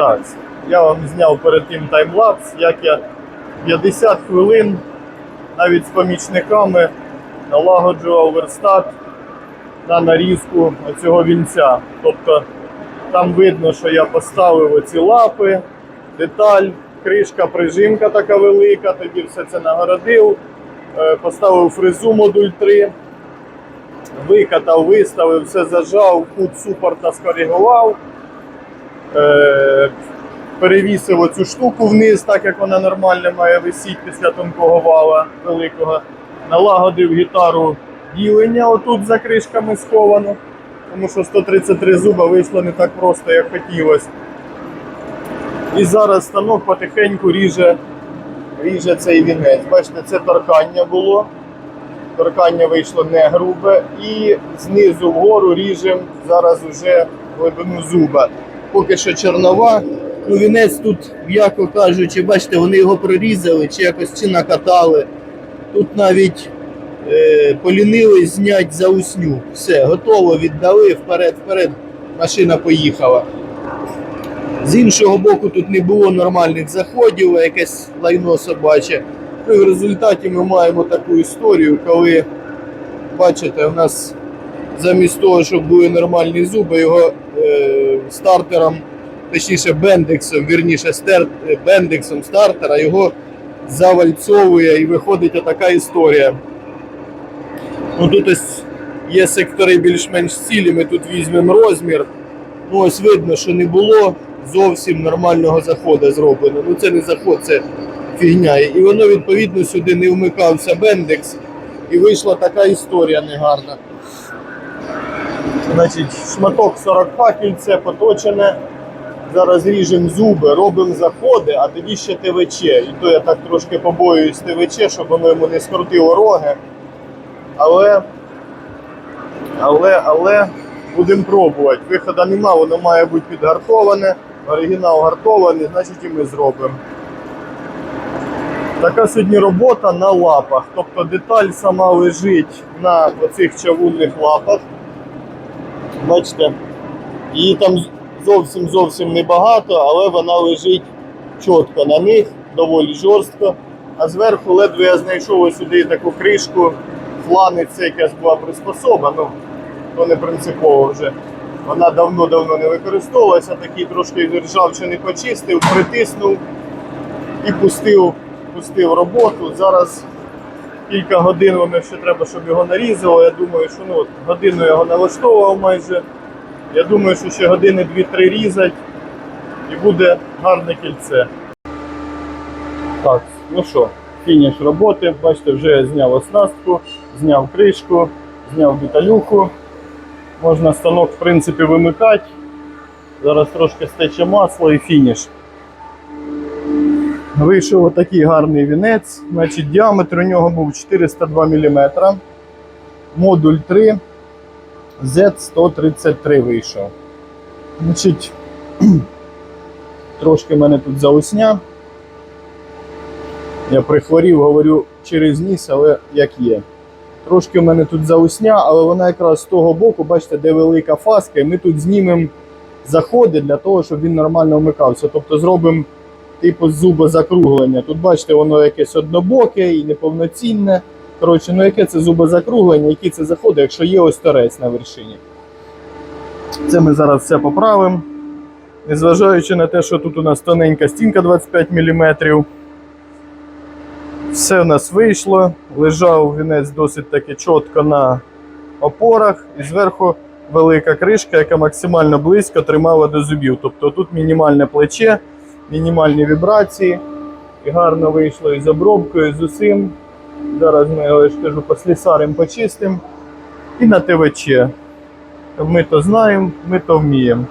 Так, я вам зняв перед тим таймлапс, як я 50 хвилин навіть з помічниками налагоджував верстат на нарізку цього вінця. Тобто там видно, що я поставив оці лапи, деталь, кришка, прижимка така велика, тоді все це нагородив, е, поставив фрезу модуль 3, викатав, виставив, все зажав, кут супорта скоригував. Е, перевісив оцю штуку вниз, так як вона нормально має висіти після тонкого вала великого. Налагодив гітару ділення отут за кришками сховано, тому що 133 зуба вийшло не так просто, як хотілося. І зараз станок потихеньку ріже, ріже цей вінець. Бачите, це торкання було. Торкання вийшло не грубе. І знизу вгору ріжемо зараз вже глибину зуба. Поки що чорнова. Ну, вінець тут, м'яко кажучи, бачите, вони його прорізали чи якось чи накатали. Тут навіть е, полінились зняти заусню. Все, готово, віддали, вперед, вперед, машина поїхала. З іншого боку, тут не було нормальних заходів, якесь лайно собаче. Ну і в результаті ми маємо таку історію, коли, бачите, у нас замість того, щоб були нормальні зуби, його е, стартером, точніше бендексом, вірніше стер, е, бендексом стартера, його завальцовує і виходить така історія. Ну тут ось є сектори більш-менш цілі, ми тут візьмемо розмір. Ну ось видно, що не було зовсім нормального заходу зроблено. Ну це не заход, це фігня. І воно відповідно сюди не вмикався бендекс. І вийшла така історія негарна. Значить, шматок 42 кільце поточене. Зараз ріжемо зуби, робимо заходи, а тоді ще ТВЧ. І то я так трошки побоююсь ТВЧ, щоб воно йому не скрутило роги. Але, але, але будемо пробувати. Виходу нема, воно має бути підгартоване. Оригінал гартований, значить і ми зробимо. Така сьогодні робота на лапах. Тобто деталь сама лежить на оцих чавунних лапах. Бачите, її там зовсім зовсім небагато, але вона лежить чітко на них, доволі жорстко. А зверху ледве я знайшов сюди таку кришку, фланець це якась була приспособа, ну то не принципово вже. Вона давно-давно не використовувалася, такий трошки ржавчини почистив, притиснув і пустив, пустив роботу. Зараз кілька годин воно ще треба, щоб його нарізало. Я думаю, що ну, от, годину його налаштовував майже. Я думаю, що ще години 2-3 різать і буде гарне кільце. Так, ну що, фініш роботи. Бачите, вже я зняв оснастку, зняв кришку, зняв деталюху. Можна станок, в принципі, вимикати. Зараз трошки стече масло і фініш. Вийшов отакий гарний вінець. Значить, діаметр у нього був 402 мм. Модуль 3. Z133 вийшов. Значить, трошки мене тут заусня. Я прихворів, говорю через ніс, але як є. Трошки в мене тут заусня, але вона якраз з того боку, бачите, де велика фаска, і ми тут знімемо заходи для того, щоб він нормально вмикався. Тобто зробимо типу зубозакруглення. Тут бачите, воно якесь однобоке і неповноцінне. Коротше, ну яке це зубозакруглення, які це заходи, якщо є ось торець на вершині. Це ми зараз все поправимо. Незважаючи на те, що тут у нас тоненька стінка 25 мм. Все у нас вийшло. Лежав вінець досить таки чітко на опорах, і зверху велика кришка, яка максимально близько тримала до зубів. Тобто тут мінімальне плече, мінімальні вібрації. І гарно вийшло і з обробкою, і з усім. Зараз ми його, я ж кажу, послісарим почистимо. І на ТВЧ. Ми то знаємо, ми то вміємо.